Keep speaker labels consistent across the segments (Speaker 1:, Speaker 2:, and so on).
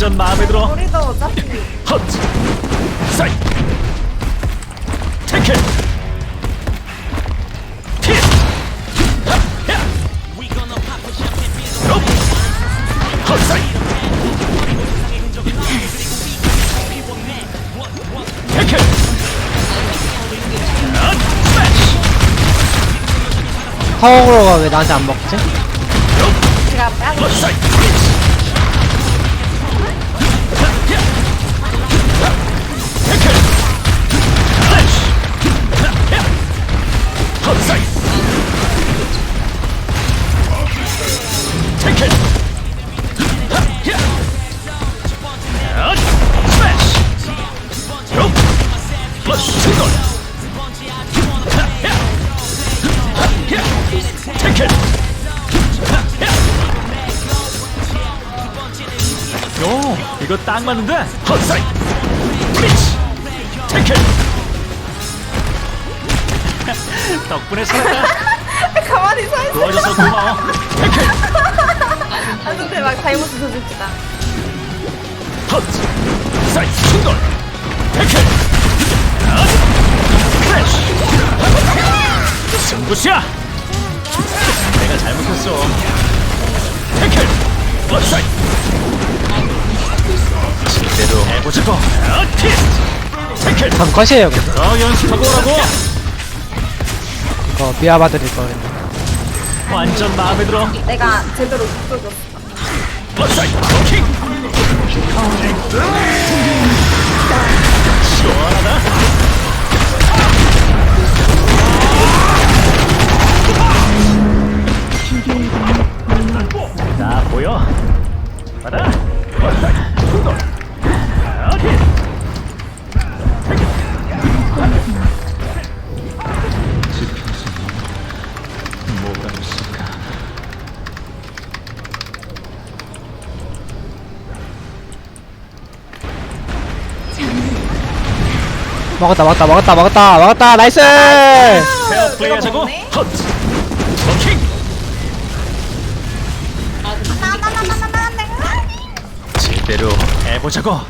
Speaker 1: 완전 마음에 들어.
Speaker 2: 우리도 어차피
Speaker 1: 헛! 사이! 테이크! 핏! 하! 야! 롭! 헛! 사이! 테이크! 헛! 스매시!
Speaker 3: 파워그로가 왜 나한테 안 먹지?
Speaker 2: 제가
Speaker 1: 헛! 사이! 요, 이거 딱 맞는데? 헛사이! 프리치! 테이크! 덕분에 살았다.
Speaker 2: 가만히 서 있어.
Speaker 1: 도와줘서 고마워. 테이크!
Speaker 2: 아 근데 막 잘못 들어줍시다.
Speaker 1: 헛! 사이! 충돌! 헛! 크래쉬! 승부수야! 내가 잘못했어. 테이크! 헛사이! 제대로 해보자고. 어티스트! 테이크!
Speaker 3: 다음 컷이에요 그럼
Speaker 1: 더 연습하고 오라고!
Speaker 3: 이거 미아바드릴 거 그랬네
Speaker 1: 완전 마음에 들어.
Speaker 2: 내가 제대로 못 들어줬어.
Speaker 1: 헛사이! 킹!
Speaker 3: 먹었다 먹었다 먹었다 먹었다 먹었다 나이스
Speaker 1: 페어 플레이 하자고.
Speaker 2: 먹네.
Speaker 1: 헛. 킹. 제대로 해보자고.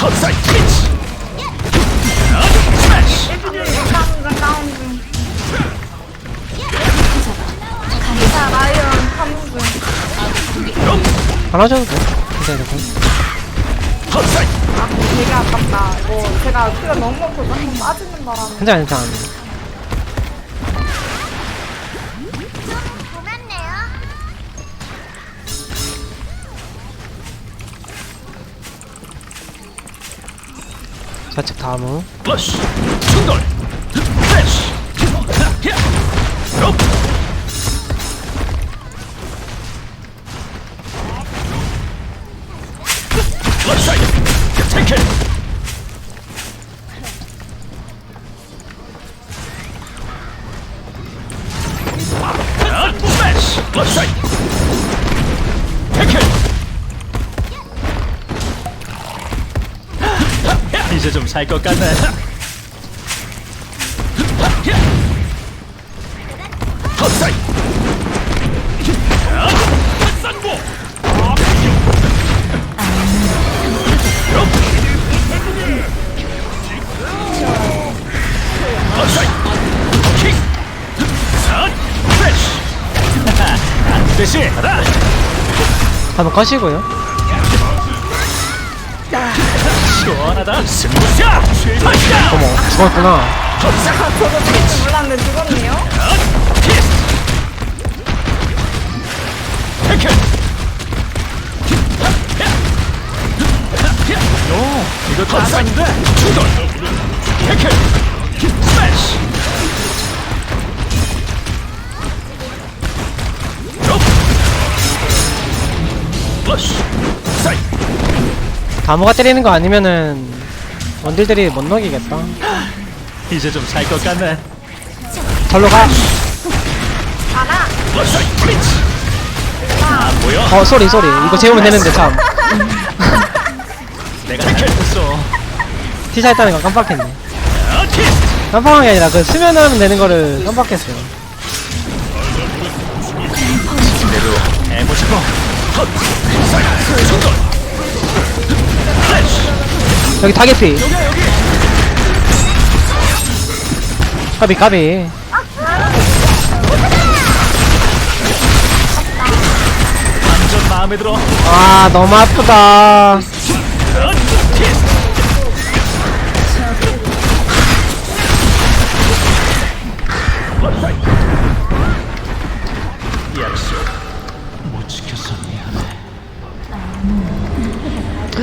Speaker 1: 헛사이 트위치. 스매시.
Speaker 3: 안 하셔도 돼 괜찮아요.
Speaker 2: 아 되게 아깝다. 이거 제가 피가 너무 아파서 한번 빠지는 바람에.
Speaker 3: 괜찮아 괜찮아 좌측 다음
Speaker 1: 플러시. 충돌. 롭. 헛 아, 스매시. 헛사이. 테이크. 이제 좀 살 것 같네.
Speaker 3: 다음 컷이고요
Speaker 1: 시원하다. 파이다.
Speaker 3: 어머 죽었구나.
Speaker 2: 저도 죽을 몰랐는데 죽었네요.
Speaker 1: 요, 이거 다. 충돌. 테이크. 스매시.
Speaker 3: 다무가 때리는 거 아니면은 원딜들이 못 녹이겠다
Speaker 1: 이제 좀살것 같네.
Speaker 3: 절로 가.
Speaker 1: 플러시. 프리치. 아, 뭐야?
Speaker 3: 어 쏘리 쏘리 이거 재우면 되는데 참
Speaker 1: 내가 잘못했어.
Speaker 3: 티사 했다는 거 깜빡했네. 깜빡한 게 아니라 그 수면하면 되는 거를 깜빡했어요
Speaker 1: 제대로 해보자고.
Speaker 3: 여기 타겟피. 까비 까비.
Speaker 1: 완전 마음에 들어.
Speaker 3: 아 너무 아프다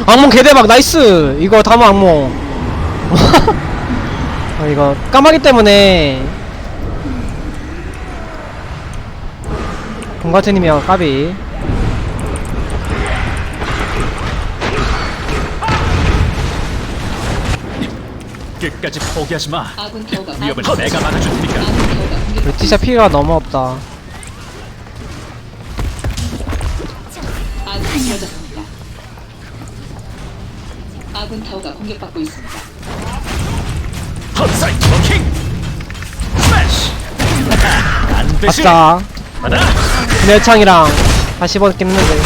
Speaker 3: 악몽 개대박 나이스! 이거 다음 악몽. 아, 이거 까마귀 때문에. 공과트님이야 까비.
Speaker 1: 끝까지 포기하지 마. 위협은 내가 막아줄 테니까.
Speaker 4: 공격
Speaker 3: 루티샤 피가 너무 없다
Speaker 4: 아군 타워가 공격받고 있습니다.
Speaker 1: 헛사이 터킹! 스매시! 안 되지?
Speaker 3: 아싸.
Speaker 1: 하나.
Speaker 3: 멸창이랑 다시 했는데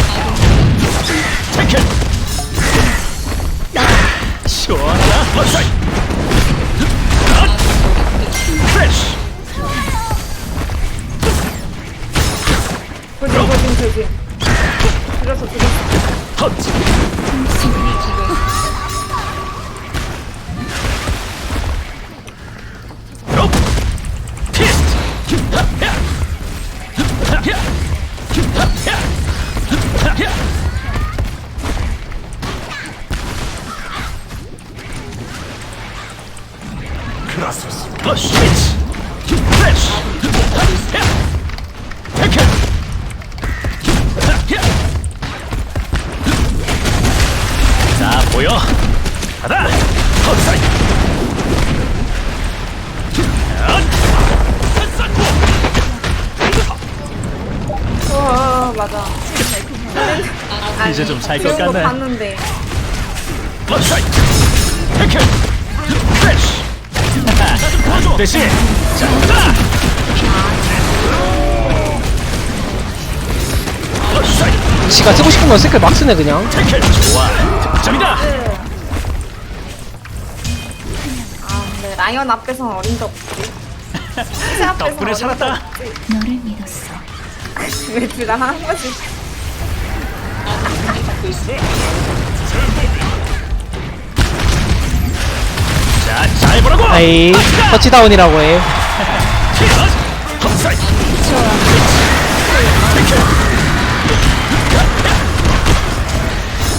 Speaker 1: 것
Speaker 2: 그런 거
Speaker 1: 같네.
Speaker 2: 봤는데.
Speaker 1: 헛사이 태클 크래쉬 대신. 헛사이
Speaker 3: 지가 쓰고 싶은 건 스킬 막 쓰네 그냥.
Speaker 1: 태클 좋아. 득점이다.
Speaker 2: 아 근데 라이언 앞에서는 어린 적 없지. 새 앞에서는
Speaker 1: 덕분에
Speaker 2: 어린 적
Speaker 1: 살았다.
Speaker 2: 없지.
Speaker 4: 너를 믿었어.
Speaker 2: 왜 둘 다 한 번씩
Speaker 1: 자 잘 보라고!
Speaker 3: 아이 터치다운이라고 해.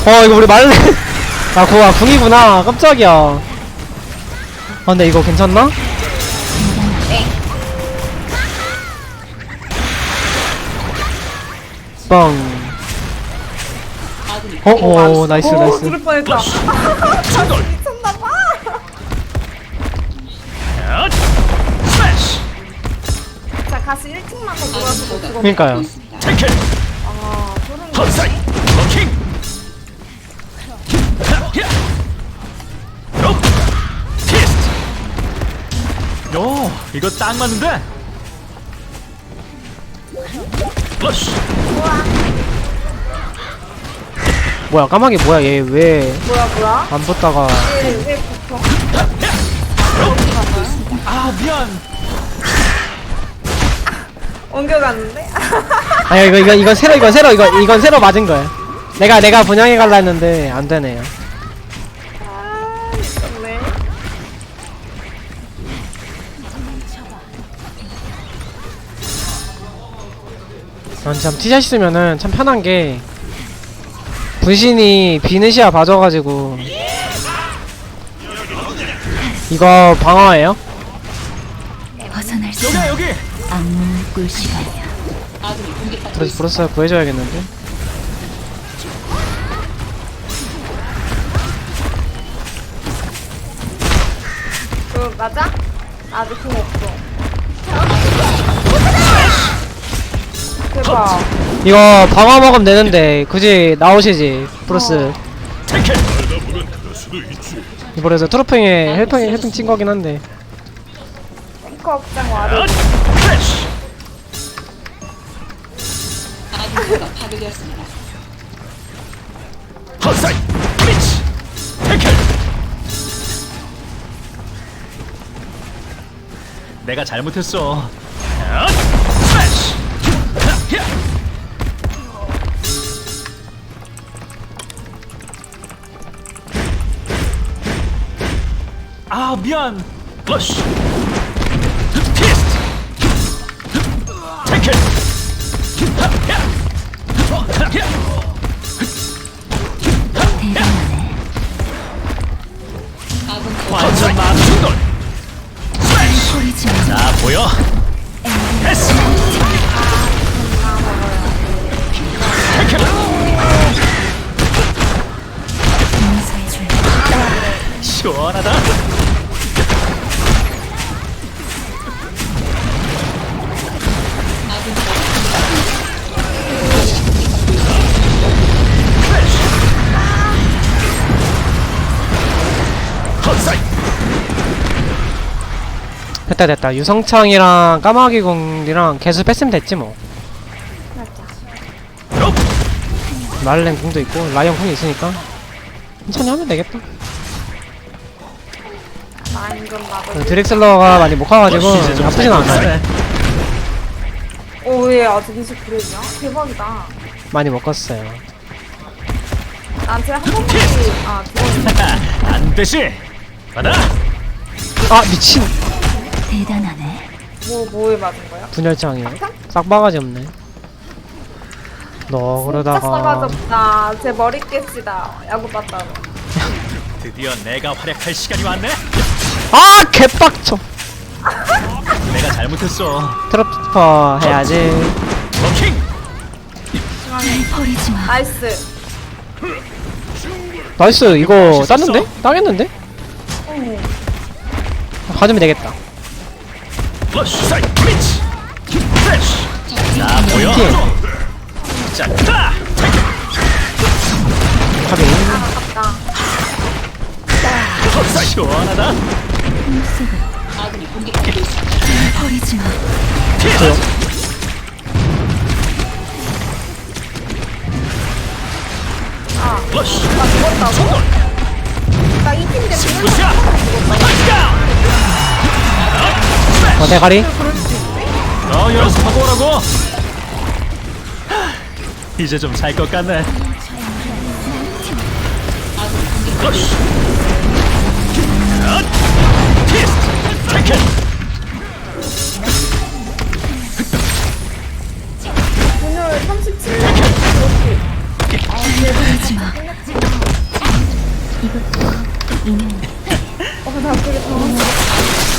Speaker 3: 어 이거 우리 말레 아 그거 아, 궁이구나. 깜짝이야. 아 근데 이거 괜찮나? 뻥 어? 어 나이스
Speaker 2: 오
Speaker 3: 나이스.
Speaker 2: 죽을 뻔했다. 미쳤나봐
Speaker 1: 스매시
Speaker 2: 자 가스 1층만 더
Speaker 4: 있습니다.
Speaker 1: 태클 아오 이거 딱 맞는데? 러쉬
Speaker 3: 뭐야 까마귀 뭐야 얘 왜 안
Speaker 2: 뭐야 뭐야?
Speaker 3: 붙다가
Speaker 2: 왜왜 붙어?
Speaker 1: 아 미안.
Speaker 2: 옮겨갔는데?
Speaker 3: 아니 이거 이거 이건 새로 이건 새로 이거 이건 새로 맞은 거야. 내가 내가 분양해 갈라 했는데 안 되네요
Speaker 2: 아 미쳤네.
Speaker 3: 난 참 티샷 쓰면은 참 편한 게 분신이 비느시아 봐줘가지고 이거 방어예요?
Speaker 4: 벗어날 수
Speaker 1: 여기 여기
Speaker 4: 악몽을 꿀 시간이야. 아군이 공격받고
Speaker 3: 브로스 구해줘야겠는데
Speaker 2: 그 맞아? 아직 공 없어 대박
Speaker 3: 이거 방어 먹으면 되는데 굳이 나오시지 브로스.
Speaker 1: 태클
Speaker 3: 이번에서 트로핑에 헬핑 헬핑 친 거긴 한데.
Speaker 2: 탱커
Speaker 4: 아군 파괴되었습니다.
Speaker 1: 헛사이 미치 태클. 내가 잘못했어. 헛! 아 미안 러쉬 됐다
Speaker 3: 됐다 유성창이랑 까마귀 공이랑 개수 뺐으면 됐지
Speaker 1: 뭐롭
Speaker 3: 말렌 궁도 있고 라이언 궁이 있으니까 천천히 하면 되겠다
Speaker 2: 완전 나도.
Speaker 3: 드렉슬러가 많이 못 가가지고
Speaker 1: 것
Speaker 3: 않아요
Speaker 1: 같네.
Speaker 2: 오얘 아직 29렙이야? 대박이다.
Speaker 3: 많이 못 갔어요
Speaker 2: 나한테 한 번밖에 아 두 번.
Speaker 1: 안 되시 받아
Speaker 3: 아 미친
Speaker 4: 대단하네.
Speaker 2: 뭐 뭐에 맞은 거야?
Speaker 3: 분열창이요 싹바가지 없네 너
Speaker 2: 진짜
Speaker 3: 그러다가
Speaker 2: 싸가졌다. 제 머리 깨지다. 야구 봤다고.
Speaker 1: 드디어 내가 활약할 시간이 왔네
Speaker 3: 아 개빡쳐
Speaker 1: 내가 잘못했어
Speaker 3: 트로퍼 해야지
Speaker 1: 워킹
Speaker 4: 버리지 마.
Speaker 2: 나이스.
Speaker 3: 나이스 이거. 땄는데? 따겠는데? 가지면 되겠다
Speaker 1: 러쉬 사이 미치 프레쉬 자 보여. 자 가!
Speaker 2: 아깝다.
Speaker 1: 헛사이 시원하다.
Speaker 4: 버리지 마.
Speaker 1: 티스트 러쉬
Speaker 2: 나 죽었다고?
Speaker 1: 총돌
Speaker 2: 나이 팀인데 죽을
Speaker 1: 굿샷 터치다운
Speaker 3: 어 대가리
Speaker 1: 너 연습하고 오라고 이제 좀살것 같네 러쉬 컷! 티스트 태클
Speaker 2: 분열 37.
Speaker 4: 버리지 마.
Speaker 2: 어, 나 그게
Speaker 4: 대단.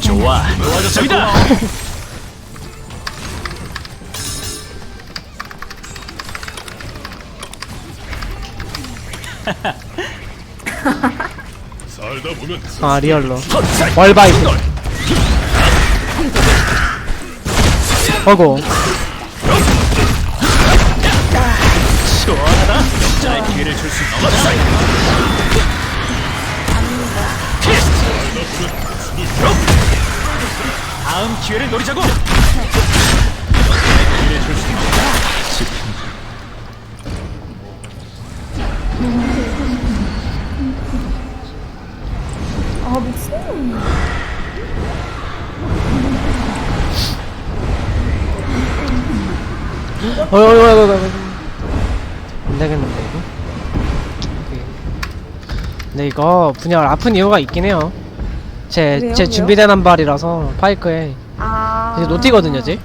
Speaker 1: 좋아. 도와줬습니다.
Speaker 5: 살다 보면
Speaker 3: 아 리얼로
Speaker 1: 총돌
Speaker 3: 어이
Speaker 1: 시원하다 잘 기회를 줄수 티스트 다음 기회를 노리자고 기회를 줄 수 있어
Speaker 2: 아, 미친.
Speaker 3: 어이 어이 어이 어이 어이. 안 되겠는데 이거. 근데 이거 분열 아픈 이유가 있긴 해요 제,
Speaker 2: 그래요?
Speaker 3: 제
Speaker 2: 왜요?
Speaker 3: 준비된 한 발이라서 파이크에
Speaker 2: 아.
Speaker 3: 이제 노티거든요 지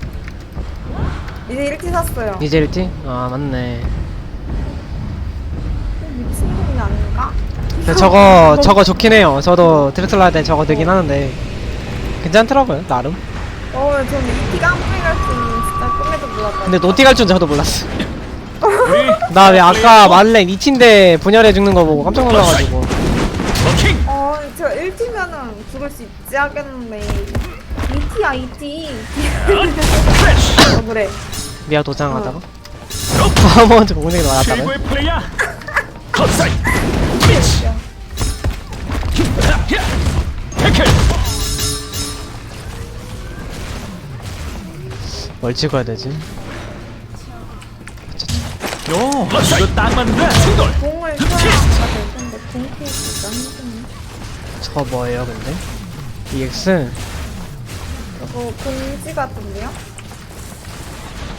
Speaker 2: 이제 1티 샀어요.
Speaker 3: 이제 1티? 아 맞네
Speaker 2: 미친 놈이 아닌가?
Speaker 3: 근데 저거 저거 좋긴 해요 저도 드렉슬라 할때 저거 되긴 하는데 괜찮더라고요 나름
Speaker 2: 어, 저는 이한 번에 갈 줄은 진짜 꿈에도 몰랐다.
Speaker 3: 근데 노티 갈 줄 저도 몰랐어 나 왜 아까 말렌 2티인데 분열해 죽는 거 보고 깜짝 놀라가지고.
Speaker 2: 어, 저 1티면은 죽을 수 있지 하겠는데. 2티야, 2티.
Speaker 1: 프레쉬
Speaker 2: 어, 그래.
Speaker 3: 미아 도장하다가 아무한테 오늘 나왔다고
Speaker 1: 최고의 플레이야! 컷사이! 미치 태클
Speaker 3: 뭘 찍어야 되지?
Speaker 1: 요 이거 딱 맞는데 충돌
Speaker 2: 공을 쳐야 될 텐데 공 피해주기가 힘드네.
Speaker 3: 저거 뭐예요 근데? EX?
Speaker 2: 이거 공지 같은데요?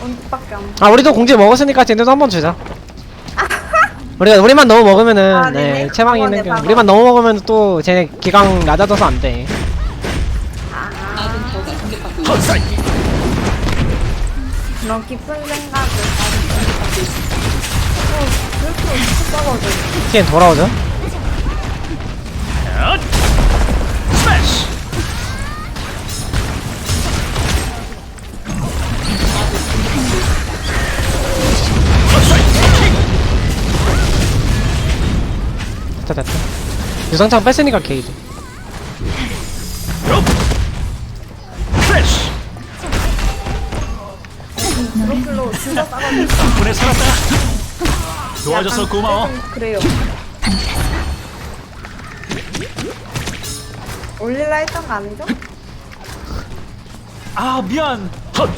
Speaker 2: 언제밖에 안
Speaker 3: 아 우리도 공지 먹었으니까 쟤네도 한 번 주자 우리가 우리만 너무 먹으면은
Speaker 2: 아,
Speaker 3: 네
Speaker 2: 네 네.
Speaker 3: 채망이 있는
Speaker 2: 방어네,
Speaker 3: 게. 우리만 너무 먹으면 또 쟤네 기강 낮아져서 안돼.
Speaker 1: 헛사이
Speaker 2: 그런 깊은 생각을 어,
Speaker 3: TN 돌아오죠? 됐다 됐다 유성창 뺐으니까 게이드
Speaker 1: 도와줘서 고마워.
Speaker 2: 좀 그래요. 올릴라 했던 거 아니죠?
Speaker 1: 아 미안. 헛.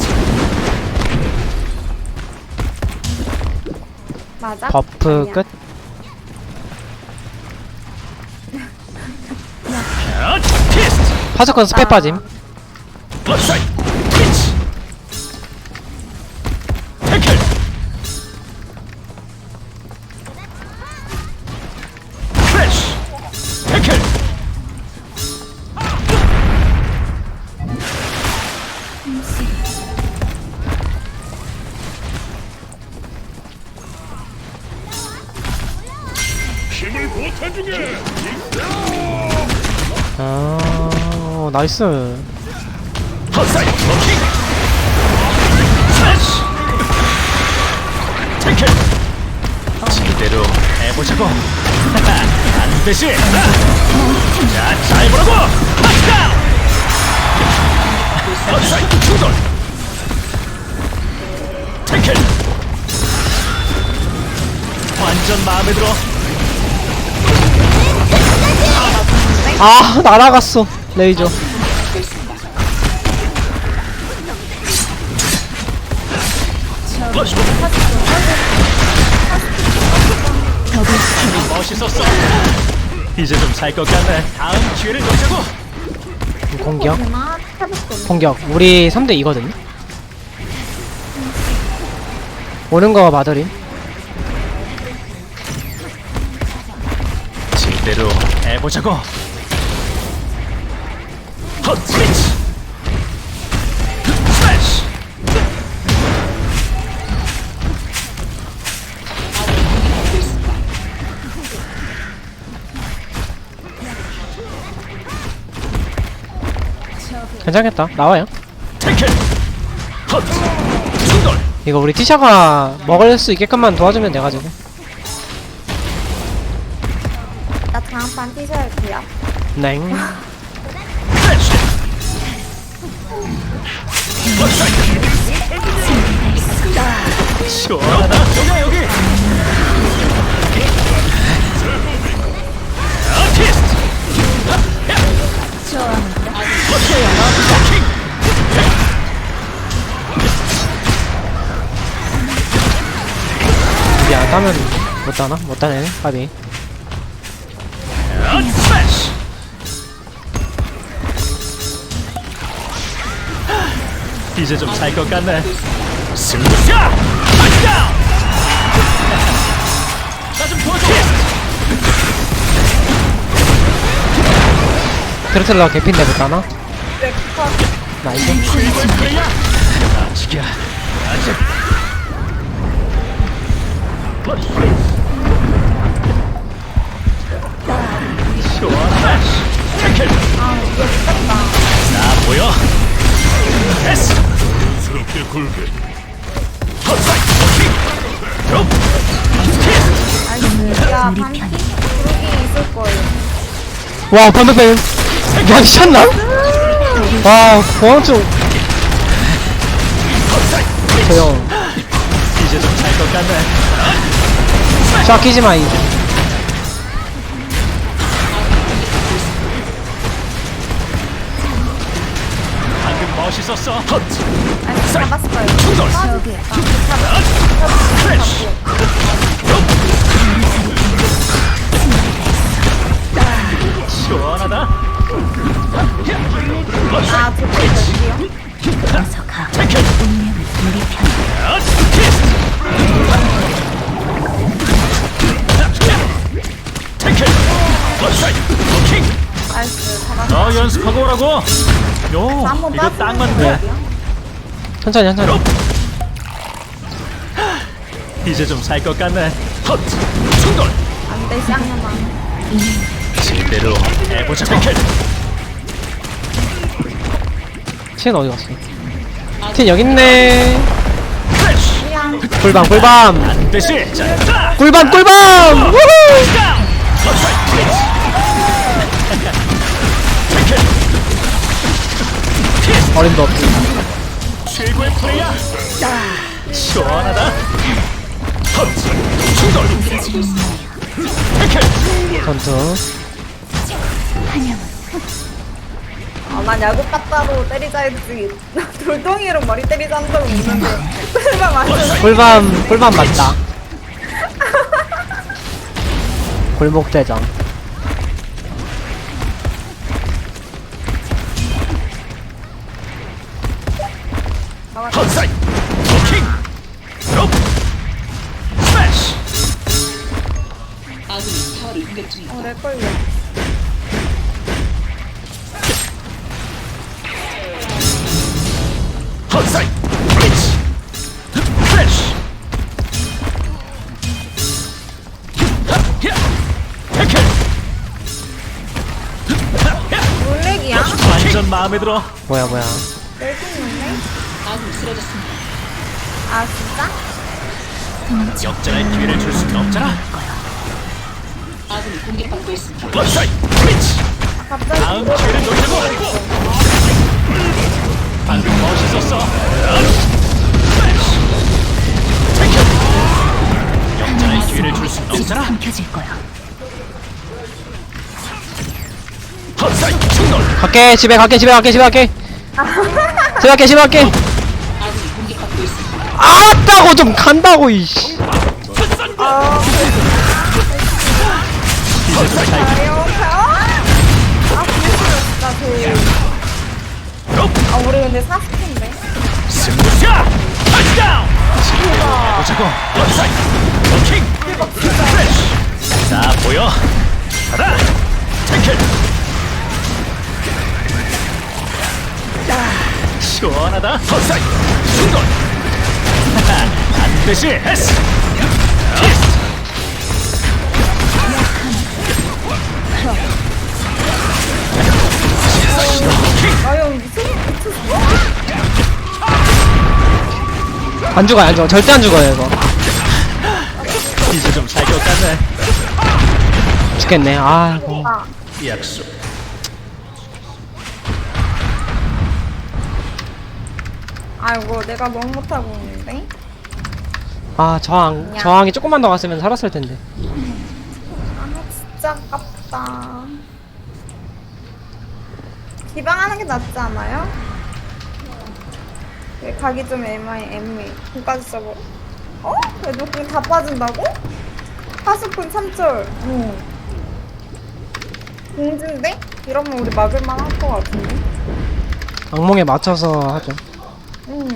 Speaker 2: 맞아?
Speaker 3: 버프
Speaker 2: 아니야.
Speaker 3: 끝.
Speaker 1: 헛. 피스트
Speaker 3: 파수컨 스페
Speaker 2: 아.
Speaker 3: 빠짐.
Speaker 1: 헛
Speaker 3: 나이스.
Speaker 1: 제대로 해보자고. 반드시. 자잘 보라고. 헛사이 충돌 태클 완전 마음에 들어.
Speaker 3: 아 날아갔어. 레이저
Speaker 1: 러쉬 멋있었어. 이제 좀 살 것 같네. 다음 기회를 놓자고.
Speaker 3: 공격. 공격. 우리 3대 2거든요. 오는 거 마더림
Speaker 1: 제대로 해보자고. 헛 스위치
Speaker 3: 괜찮겠다. 나와요. 이거 우리 티샤가 먹을 수 있게끔만 도와주면 돼가지고.
Speaker 2: 나 장판 티셔츠야
Speaker 3: 냉.
Speaker 1: 스매시 헛사이 시원하다. 여기야 여기
Speaker 3: 따면 못 따나? 못 따네. 까비
Speaker 1: 스매시 이제 좀 살 것 같네! 나좀 도와줘!
Speaker 3: 트르틀러 개핀데 못 따나? 나이스.
Speaker 1: 최고의 플레이야 아직 키스
Speaker 2: 아니
Speaker 3: 야와 반대편 야 미쳤나? 와
Speaker 1: 헛사이
Speaker 3: 조용
Speaker 1: 이제 좀 잘 것 같네
Speaker 3: 샤 끼지마 이
Speaker 1: 방금 멋있 멋있었어. 헛.
Speaker 2: 아니 잡았어요. 저기.
Speaker 1: 프레쉬. 시원하다.
Speaker 2: 아 저기요.
Speaker 4: 어서 가. 운명은 우리 편.
Speaker 1: 아, 키
Speaker 2: 나이스 잡았어.
Speaker 1: 더 연습하고 오라고. 요.
Speaker 2: 한번
Speaker 1: 이거 딱 맞네.
Speaker 3: 천천히 천천히
Speaker 1: 이제 좀 살 것 같네. 헛. 충돌.
Speaker 2: 안돼 쌍년아.
Speaker 1: 제대로 해보자. 테크.
Speaker 3: 틴 어디 갔어 틴 여기 있네.
Speaker 2: 미안.
Speaker 3: 꿀밤 꿀밤. 꿀밤 꿀밤 우후
Speaker 1: 다운.
Speaker 3: 어림도 없지
Speaker 1: 최고의 플레이야. 시원하다. 헛. 충돌. 테크.
Speaker 3: 전투
Speaker 2: 아난 야구 빠따로 때리자 했지. 돌덩이로 머리 때리자는 적은 없는데. 맞아.
Speaker 3: 꿀밤 꿀밤 맞다 골목대장
Speaker 1: 헛사이. 킹. 드롭. 스매시. 마음에 들어.
Speaker 3: 뭐야 뭐야.
Speaker 4: 아
Speaker 2: 진짜?
Speaker 1: 역전할 기회를 줄 수는 없잖아.
Speaker 2: 갑자기
Speaker 1: 다음 기회를 노리고. 방금 멋있었어. 스매시. 테크. 역전할 기회를 줄 수는 없잖아.
Speaker 4: 삼켜질 거야.
Speaker 3: 갈게 집에 갈게 집에 갈게 집에 갈게 집에 갈게 집에 갈게. 아따고 좀 간다고 이씨
Speaker 2: 아. 아. 아 우리 근데 40인데.
Speaker 1: 승부수야! 터치다운! 해보자고 원사이 킹자 보여 가라 태클 시원하다. 원사이 충돌 반드시
Speaker 2: 미쳤어?
Speaker 3: 안 죽어요 안 죽어 절대 안 죽어요 이거.
Speaker 1: 이제 좀 같네.
Speaker 3: 죽겠네. 아이고.
Speaker 2: 아
Speaker 1: 약속
Speaker 2: 아이고 내가 너무 못하고 있는데.
Speaker 3: 아 저항 저항이 조금만 더 갔으면 살았을 텐데
Speaker 2: 아 진짜 아깝다. 기방하는 게 낫지 않아요? 왜 가기 좀 애매해 애매해. 공까지 써버. 어? 왜 녹음 다 빠진다고? 하수꾼 3철. 응. 공진데? 이러면 우리 막을만 할 것 같은데?
Speaker 3: 악몽에 맞춰서 하죠
Speaker 2: 응.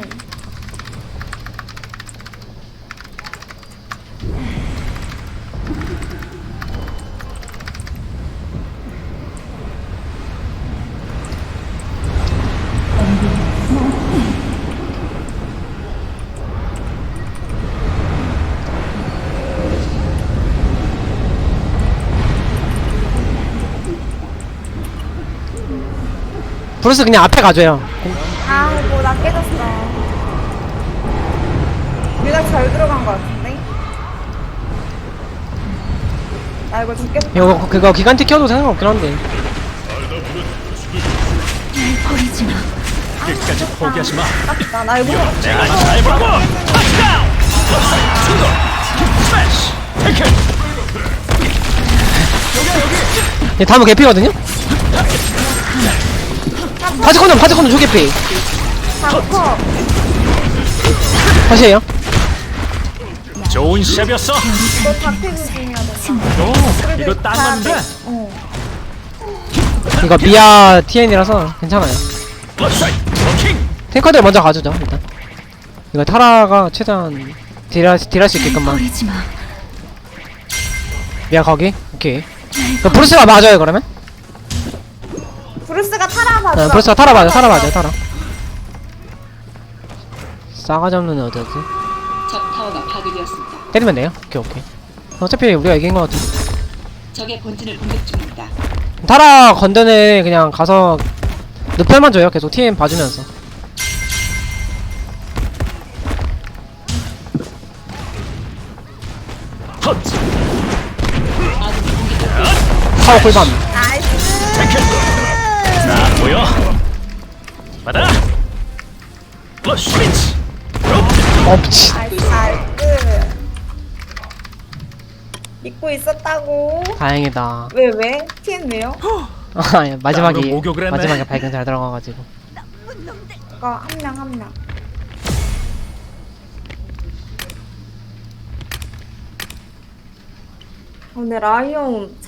Speaker 3: 브루스 그냥 앞에 가줘요
Speaker 2: 깨졌어. 우리가 잘 들어간 것 같은데? 나 이거 죽겠다.
Speaker 3: 이거 그거 기간티 켜도 상관없긴 한데
Speaker 4: 버리지 마.
Speaker 1: 끝까지 포기하지 마
Speaker 2: 아깝다. 나 이거
Speaker 1: 내가 잘 보고 터치다운 원사이 충돌 스매시 태클
Speaker 3: 얘 다음은 개피거든요? 파지코는 파지코는 초개피
Speaker 2: 다커.
Speaker 3: 컷이에요
Speaker 1: 좋은 샷이었어.
Speaker 2: 너.
Speaker 1: 오, 이거 딱 맞는데.
Speaker 2: 어.
Speaker 3: 이거 미아 TN이라서 괜찮아요. 탱커들 먼저 가주죠 일단 이거 타라가 최대한 딜할, 딜할 수 있게끔만
Speaker 4: 마.
Speaker 3: 미아 거기 오케이 그 브루스가 맞아요 그러면?
Speaker 2: 브루스가 타라 봐줘.
Speaker 3: 네, 브루스가 타라 맞아 타라 맞아 타라 싸가지 없는 어디였지?
Speaker 4: 적 타워가 파괴되었습니다.
Speaker 3: 때리면 돼요 오케이 오케이 어차피 우리가 이긴 것 같아
Speaker 4: 적의 본진을 공격 중입니다.
Speaker 3: 타라 건드네 그냥 가서 늪pel만 줘요 계속 TM 봐주면서
Speaker 1: 헛.
Speaker 3: 타워 꿀밤
Speaker 2: 나이스.
Speaker 1: 태클. 자, 보여. 받아. 러쉬 스위치.
Speaker 3: 어 미친
Speaker 2: 나이스. 나이스. 믿고 있었다고.
Speaker 3: 다행이다
Speaker 2: 왜 왜? TN 왜요?
Speaker 3: 아 예, 마지막에
Speaker 1: 목욕을 했네.
Speaker 3: 마지막에 발견 잘 들어가가지고
Speaker 2: 그거 한명 한 명. 오늘 라이온 잘